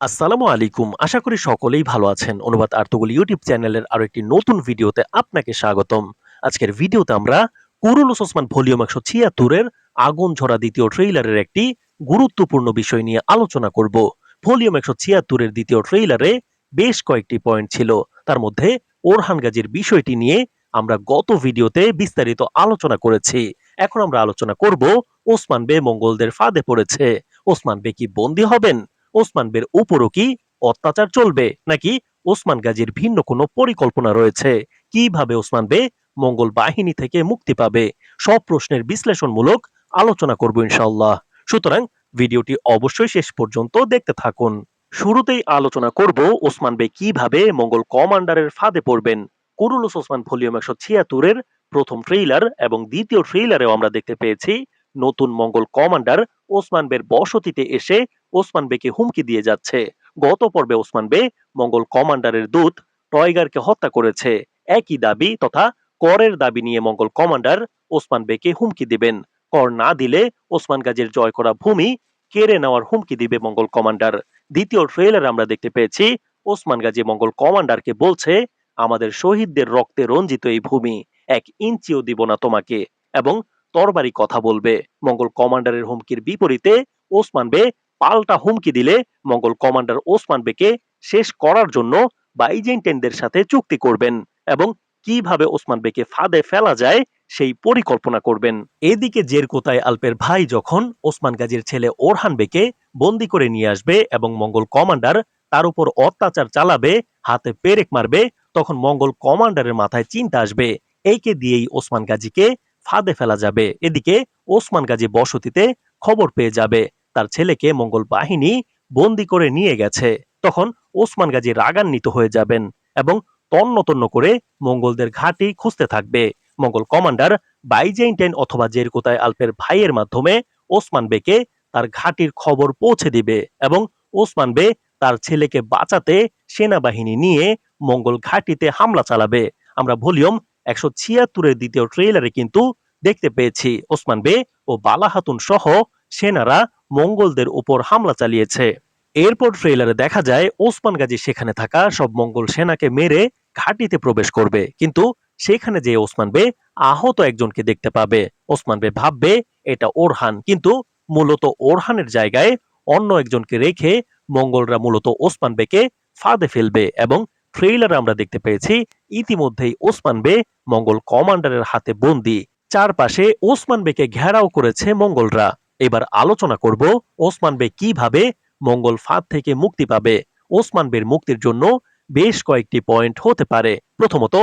আসসালামু আলাইকুম। আশা করি সকলেই ভালো আছেন। অনুবাদ আর্তগুল ইউটিউব চ্যানেলের আরও একটি নতুন ভিডিওতে আপনাকে স্বাগতম। আজকের ভিডিওতে আমরা কুরুলুস ওসমান ভলিউম একশো ছিয়াত্তরের আগুন ঝরা দ্বিতীয় ট্রেইলারের একটি গুরুত্বপূর্ণ বিষয় নিয়ে আলোচনা করব। ভলিউম একশো ছিয়াত্তরের দ্বিতীয় ট্রেইলারে বেশ কয়েকটি পয়েন্ট ছিল। তার মধ্যে ওরহান গাজীর বিষয়টি নিয়ে আমরা গত ভিডিওতে বিস্তারিত আলোচনা করেছি। এখন আমরা আলোচনা করব ওসমান বে মঙ্গলদের ফাঁদে পড়েছে। ওসমান বে কি বন্দী হবেন? ওসমান বের উপরও কি অত্যাচার চলবে? নাকি ওসমান গাজীর ভিন্ন কোনো পরিকল্পনা রয়েছে? কীভাবে ওসমান বে মঙ্গল বাহিনী থেকে মুক্তি পাবে? সব প্রশ্নের বিশ্লেষণমূলক আলোচনা করব ইনশাআল্লাহ। সুতরাং ভিডিওটি অবশ্যই শেষ পর্যন্ত দেখতে থাকুন। শুরুতেই আলোচনা করব ওসমান বে কীভাবে মঙ্গল কমান্ডারের ফাঁদে পড়বেন। কুরুলুস ওসমান ভলিউম একশো ছিয়াত্তরের প্রথম ট্রেইলার এবং দ্বিতীয় ট্রেইলারেও আমরা দেখতে পেয়েছি নতুন মঙ্গল কমান্ডার ওসমান বের বসতিতে এসে ওসমান বেকে হুমকি দিয়ে যাচ্ছে। গত পর্বে ওসমান বে মঙ্গল কমান্ডারের দূত টয়গারকে হত্যা করেছে। একই দাবি তথা করের দাবি নিয়ে মঙ্গল কমান্ডার ওসমান বেকে হুমকি দিবেন। কর না দিলে ওসমান গাজীর জয় করা ভূমি কেড়ে নেওয়ার হুমকি দিবে মঙ্গল কমান্ডার। দ্বিতীয় ট্রেলার আমরা দেখতে পেয়েছি, ওসমান গাজী মঙ্গল কমান্ডারকে বলছে, আমাদের শহীদদের রক্তে রঞ্জিত এই ভূমি, এক ইঞ্চিও দিব না তোমাকে। এবং তরবারি কথা বলবে। মঙ্গল কমান্ডারের হুমকির বিপরীতে ওসমান বে পাল্টা হুমকি দিলে মঙ্গল কমান্ডার ওসমান বেকে শেষ করার জন্য বাইজেন্টেনদের সাথে চুক্তি করবেন এবং কীভাবে ওসমান বেকে ফাঁদে ফেলা যায় সেই পরিকল্পনা করবেন। এদিকে জেরকোতায় আলপের ভাই যখন ওসমান গাজীর ছেলে ওরহান বেকে বন্দি করে নিয়ে আসবে এবং মঙ্গল কমান্ডার তার উপর অত্যাচার চালাবে, হাতে পেরেক মারবে, তখন মঙ্গল কমান্ডারের মাথায় চিন্তা আসবে। এইকে দিয়েই ওসমান গাজীকে ফাঁদে ফেলা যাবে। এদিকে ওসমান গাজী বসতিতে খবর পেয়ে যাবে। তার ছেলেকে মঙ্গল বাহিনী বন্দি করে নিয়ে গেছে। তখন ওসমান গাজী রাগান্বিত হয়ে যাবেন এবং তন্ন তন্ন করে মঙ্গলদের ঘাঁটি খুঁজতে থাকবে। মঙ্গল কমান্ডার বাইজেন্টাইন অথবা জেরকোতায় আলপের ভাইয়ের মাধ্যমে ওসমান বেকে তার ঘাঁটির খবর পৌঁছে দিবে এবং ওসমান বে তার ছেলেকে বাঁচাতে সেনাবাহিনী নিয়ে মঙ্গল ঘাঁটিতে হামলা চালাবে। আমরা ভলিউম একশো ছিয়াত্তরের দ্বিতীয় ট্রেলারে কিন্তু দেখতে পেয়েছি। ওসমান বে ও বালা হাতুন সহ সেনারা মঙ্গলদের উপর হামলা চালিয়েছে। এরপর ট্রেলারে দেখা যায়, ওসমান গাজী সেখানে থাকা সব মঙ্গল সেনাকে মেরে ঘাঁটিতে প্রবেশ করবে। কিন্তু সেখানে যে ওসমান বে আহত একজনকে দেখতে পাবে। ওসমান বে ভাববে, এটা ওরহান। কিন্তু মূলত ওরহানের জায়গায় অন্য একজনকে রেখে মঙ্গলরা মূলত ওসমান বেকে ফাঁদে ফেলবে এবং ট্রেইলারে আমরা দেখতে পেয়েছি, ইতিমধ্যেই ওসমান বে মঙ্গল কমান্ডারের হাতে বন্দি। চারপাশে ওসমান বেকে ঘেরাও করেছে মঙ্গলরা। এবার আলোচনা করব ওসমান বে কীভাবে মঙ্গল ফাঁদ থেকে মুক্তি পাবে। ওসমান বের মুক্তির জন্য বেশ কয়েকটি পয়েন্ট হতে পারে। প্রথমত,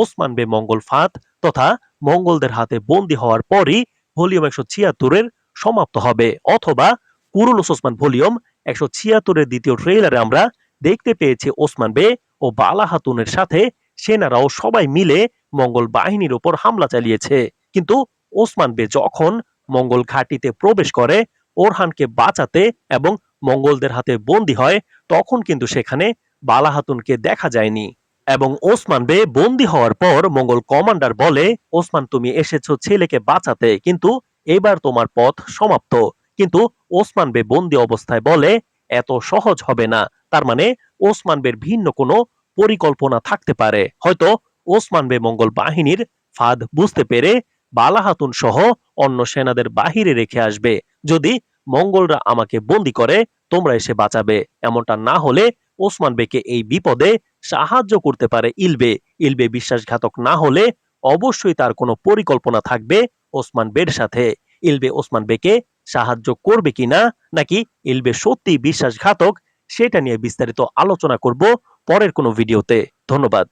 ওসমান বে মঙ্গল ফাঁদ তথা মঙ্গলদের হাতে বন্দী হওয়ার পরই ভলিউম একশো ছিয়াত্তরের সমাপ্ত হবে। অথবা, কুরুলুস ওসমান ভলিউম একশো ছিয়াত্তরের দ্বিতীয় ট্রেইলারে আমরা দেখতে পেয়েছি ওসমান বে ও বালা হাতুনের সাথে সেনারাও সবাই মিলে মঙ্গল বাহিনীর উপর হামলা চালিয়েছে। কিন্তু ওসমান বে যখন মঙ্গল ঘাটিতে প্রবেশ করে, ওরহানকে বাঁচাতে এবং মঙ্গলদের হাতে বন্দী হয়, তখন কিন্তু সেখানে বালা হাতুনকে দেখা যায়নি এবং ওসমান বে বন্দী হওয়ার পর মঙ্গল কমান্ডার বলে, ওসমান, তুমি এসেছ ছেলেকে বাঁচাতে, কিন্তু এবার তোমার পথ সমাপ্ত। কিন্তু ওসমান বে বন্দি অবস্থায় বলে, এত সহজ হবে না। তার মানে ওসমান বের ভিন্ন কোনো পরিকল্পনা থাকতে পারে। হয়তো ওসমান বে মঙ্গল বাহিনীর ফাঁদ বুঝতে পেরে বালাহাতুন সহ অন্য সেনাদের বাহিরে রেখে আসবে। যদি মঙ্গলরা আমাকে বন্দি করে, তোমরা এসে বাঁচাবে। এমনটা না হলে ওসমান বেকে এই বিপদে সাহায্য করতে পারে ইলবে। ইলবে বিশ্বাসঘাতক না হলে অবশ্যই তার কোনো পরিকল্পনা থাকবে ওসমান বের সাথে। ইলবে ওসমান বেকে সাহায্য করবে কিনা, নাকি ইলবে সত্যি বিশ্বাসঘাতক সেটা নিয়ে বিস্তারিত আলোচনা করব পরের কোনো ভিডিওতে। ধন্যবাদ।